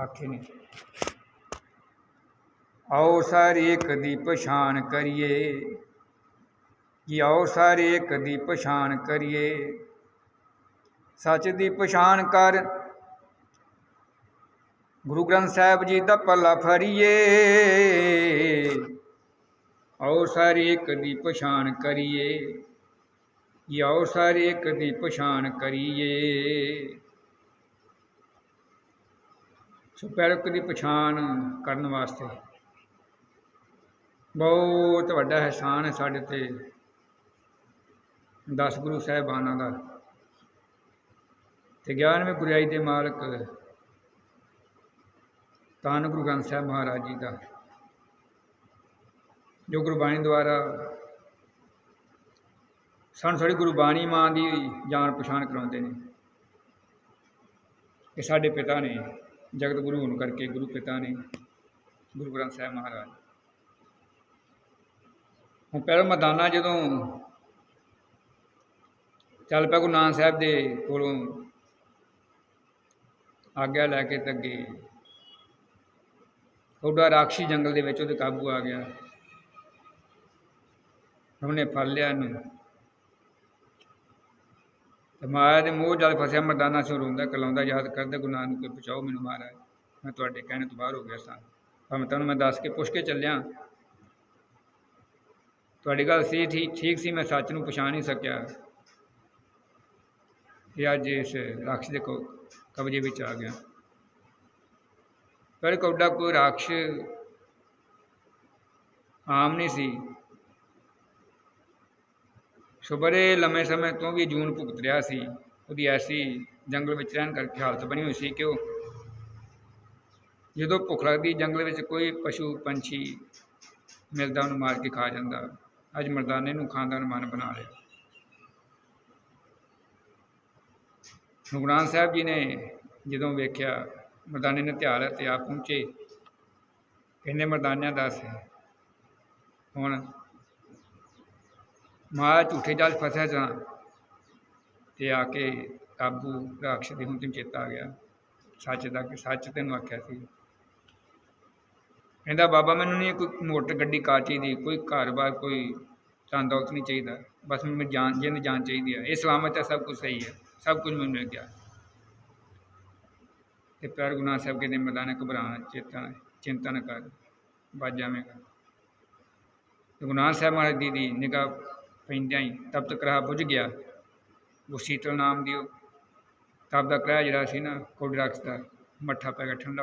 ਆਖੇ ਨੇ। ਆਓ ਸਾਰੇ ਇੱਕ ਦੀ ਪਛਾਣ ਕਰੀਏ। ਕਿ ਆਓ ਸਾਰੇ ਇੱਕ ਦੀ ਪਛਾਣ ਕਰੀਏ। ਸੱਚ ਦੀ ਪਛਾਣ ਕਰ। ਗੁਰੂ ਗ੍ਰੰਥ ਸਾਹਿਬ ਜੀ ਦਾ ਪੱਲਾ ਫਰੀਏ ਆਓ ਸਾਰੇ ਇੱਕ ਦੀ ਪਛਾਣ ਕਰੀਏ। ਕਿ ਆਓ ਸਾਰੇ ਇੱਕ ਦੀ ਪਛਾਣ ਕਰੀਏ। ਸੋ ਪੈਰਕ ਦੀ ਪਛਾਣ ਕਰਨ ਵਾਸਤੇ। ਬਹੁਤ ਵੱਡਾ ਅਹਿਸਾਨ ਹੈ ਸਾਡੇ ਤੇ ਦਸ ਗੁਰੂ ਸਾਹਿਬਾਨਾਂ ਦਾ। ਤੇ 11ਵੇਂ ਗੁਰਿਆਈ ਦੇ ਮਾਲਕ ਧੰਨ ਗੁਰੂ ਗ੍ਰੰਥ ਸਾਹਿਬ ਮਹਾਰਾਜ ਜੀ ਦਾ, ਜੋ ਗੁਰਬਾਣੀ ਦੁਆਰਾ ਸਾਨੂੰ ਸਾਡੀ ਗੁਰਬਾਣੀ ਮਾਂ ਦੀ ਜਾਣ ਪਛਾਣ ਕਰਾਉਂਦੇ ਨੇ। ਕਿ ਸਾਡੇ ਪਿਤਾ ਨੇ ਜਗਤ ਗੁਰੂ ਹੋਣ ਕਰਕੇ ਗੁਰੂ ਪਿਤਾ ਨੇ ਗੁਰੂ ਗ੍ਰੰਥ ਸਾਹਿਬ ਮਹਾਰਾਜ। ਹੁਣ ਪਹਿਲਾਂ ਮਦਾਨਾ ਜਦੋਂ ਚੱਲ ਪਿਆ ਗੁਰੂ ਨਾਨਕ ਸਾਹਿਬ ਦੇ ਕੋਲੋਂ ਆਗਿਆ ਲੈ ਕੇ ਤੱਗੇ ਅੱਗੇ ਉਹਦਾ ਰਾਖਸ਼ੀ ਜੰਗਲ ਦੇ ਵਿੱਚ ਉਹਦੇ ਕਾਬੂ ਆ ਗਿਆ। ਉਹਨੇ ਫੜ ਲਿਆ ਇਹਨੂੰ। ਤੇ ਮਾਇਆ ਦੇ ਮੋਹ ਜਦ ਫਸਿਆ, ਮਰਦਾਨਾ ਸਿੰਘ ਰੋਂਦਾ, ਕਲਾਉਂਦਾ, ਯਾਦ ਕਰਦਾ, ਗੁਰੂ ਨਾਨਕ ਕੋਈ ਪਹੁੰਚਾਓ ਮੈਨੂੰ ਮਹਾਰਾਜ। ਮੈਂ ਤੁਹਾਡੇ ਕਹਿਣੇ ਤੋਂ ਬਾਹਰ ਹੋ ਗਿਆ ਸਾਂ। ਭਾਵੇਂ ਤੁਹਾਨੂੰ ਮੈਂ ਦੱਸ ਕੇ ਪੁੱਛ ਕੇ ਚੱਲਿਆ, ਤੁਹਾਡੀ ਗੱਲ ਸੀ ਠੀਕ ਠੀਕ ਸੀ, ਮੈਂ ਸੱਚ ਨੂੰ ਪਛਾਣ ਨਹੀਂ ਸਕਿਆ। ਤੇ ਅੱਜ ਇਸ ਰਾਖਸ਼ ਦੇ ਕੋ ਕਬਜ਼ੇ ਵਿੱਚ ਆ ਗਿਆ। ਪਰ ਕੌਡਾ ਕੋਈ ਰਾਖਸ਼ ਆਮ ਨਹੀਂ ਸੀ। ਸੋ ਬੜੇ ਲੰਮੇ ਸਮੇਂ ਤੋਂ ਵੀ ਜੂਨ ਭੁਗਤ ਰਿਹਾ ਸੀ, ਉਹਦੀ ਐਸੀ ਜੰਗਲ ਵਿੱਚ ਰਹਿਣ ਕਰਕੇ ਹਾਲਤ ਬਣੀ ਹੋਈ ਸੀ ਕਿ ਉਹ ਜਦੋਂ ਭੁੱਖ ਲੱਗਦੀ ਜੰਗਲ ਵਿੱਚ ਕੋਈ ਪਸ਼ੂ, ਪੰਛੀ ਮਿਲਦਾ ਉਹਨੂੰ ਮਾਰ ਕੇ ਖਾ ਜਾਂਦਾ। ਅੱਜ ਮਰਦਾਨੇ ਨੂੰ ਖਾਣ ਦਾ ਮਨ ਬਣਾ ਲਿਆ। ਗੁਰੂ ਗ੍ਰੰਥ ਸਾਹਿਬ ਜੀ ਨੇ ਜਦੋਂ ਵੇਖਿਆ, ਮਰਦਾਨੇ ਨੇ ਧਿਆਨ ਤੇ ਆ ਪਹੁੰਚੇ। ਕਹਿੰਦੇ ਮਰਦਾਨਿਆਂ ਦੱਸ ਹੁਣ ਮਾਇਆ ਝੂਠੇ ਜਾਲ ਫਸਿਆ ਜਾਂ ਤੇ ਆ ਕੇ ਕਾਬੂ ਰਾਖਸ਼ ਦੇ ਹੁਣ ਤੈਨੂੰ ਚੇਤਾ ਆ ਗਿਆ। ਸੱਚ ਦਾ ਕਿ ਸੱਚ ਤੈਨੂੰ ਆਖਿਆ ਸੀ। ਕਹਿੰਦਾ, ਬਾਬਾ, ਮੈਨੂੰ ਨਹੀਂ ਕੋਈ ਮੋਟਰ ਗੱਡੀ ਕਾਰ ਚਾਹੀਦੀ, ਕੋਈ ਘਰ-ਬਾਰ, ਕੋਈ ਧਨ ਦੌਲਤ ਨਹੀਂ ਚਾਹੀਦਾ। ਬਸ ਮੈਨੂੰ ਜਾਨ ਜਿੰਦ ਜਾਨ ਚਾਹੀਦੀ ਹੈ ਇਹ ਸਲਾਮਤ ਹੈ ਸਭ ਕੁਝ ਸਹੀ ਹੈ ਸਭ ਕੁਝ ਮੈਨੂੰ ਮਿਲ ਗਿਆ। ਤੇ ਪਿਆਰ ਗੁਰੂ ਨਾਨਕ ਸਾਹਿਬ ਕਹਿੰਦੇ ਮੈਦਾਨ ਘਬਰਾਣਾ ਚੇਤਾ, ਚਿੰਤਾ ਨਾ ਕਰ ਬਚ ਜਾਵੇਂਗਾ ਤੇ ਸਾਹਿਬ ਮਹਾਰਾਜ ਦੀ ਦੀ ਨਿਗਾਹ ਪੈਂਦਿਆਂ ਹੀ ਤਬ ਤੱਕ ਰਾਹ ਬੁੱਝ ਗਿਆ। ਉਹ ਸੀਤਲ ਨਾਮ ਦੀ ਉਹ ਤਪ ਦਾ ਕਿਰਾਇਆ ਜਿਹੜਾ ਸੀ ਨਾ ਕੋਡ ਰੱਖਦਾ ਮੱਠਾ ਪੈ ਗਿਆ ਠੰਡਾ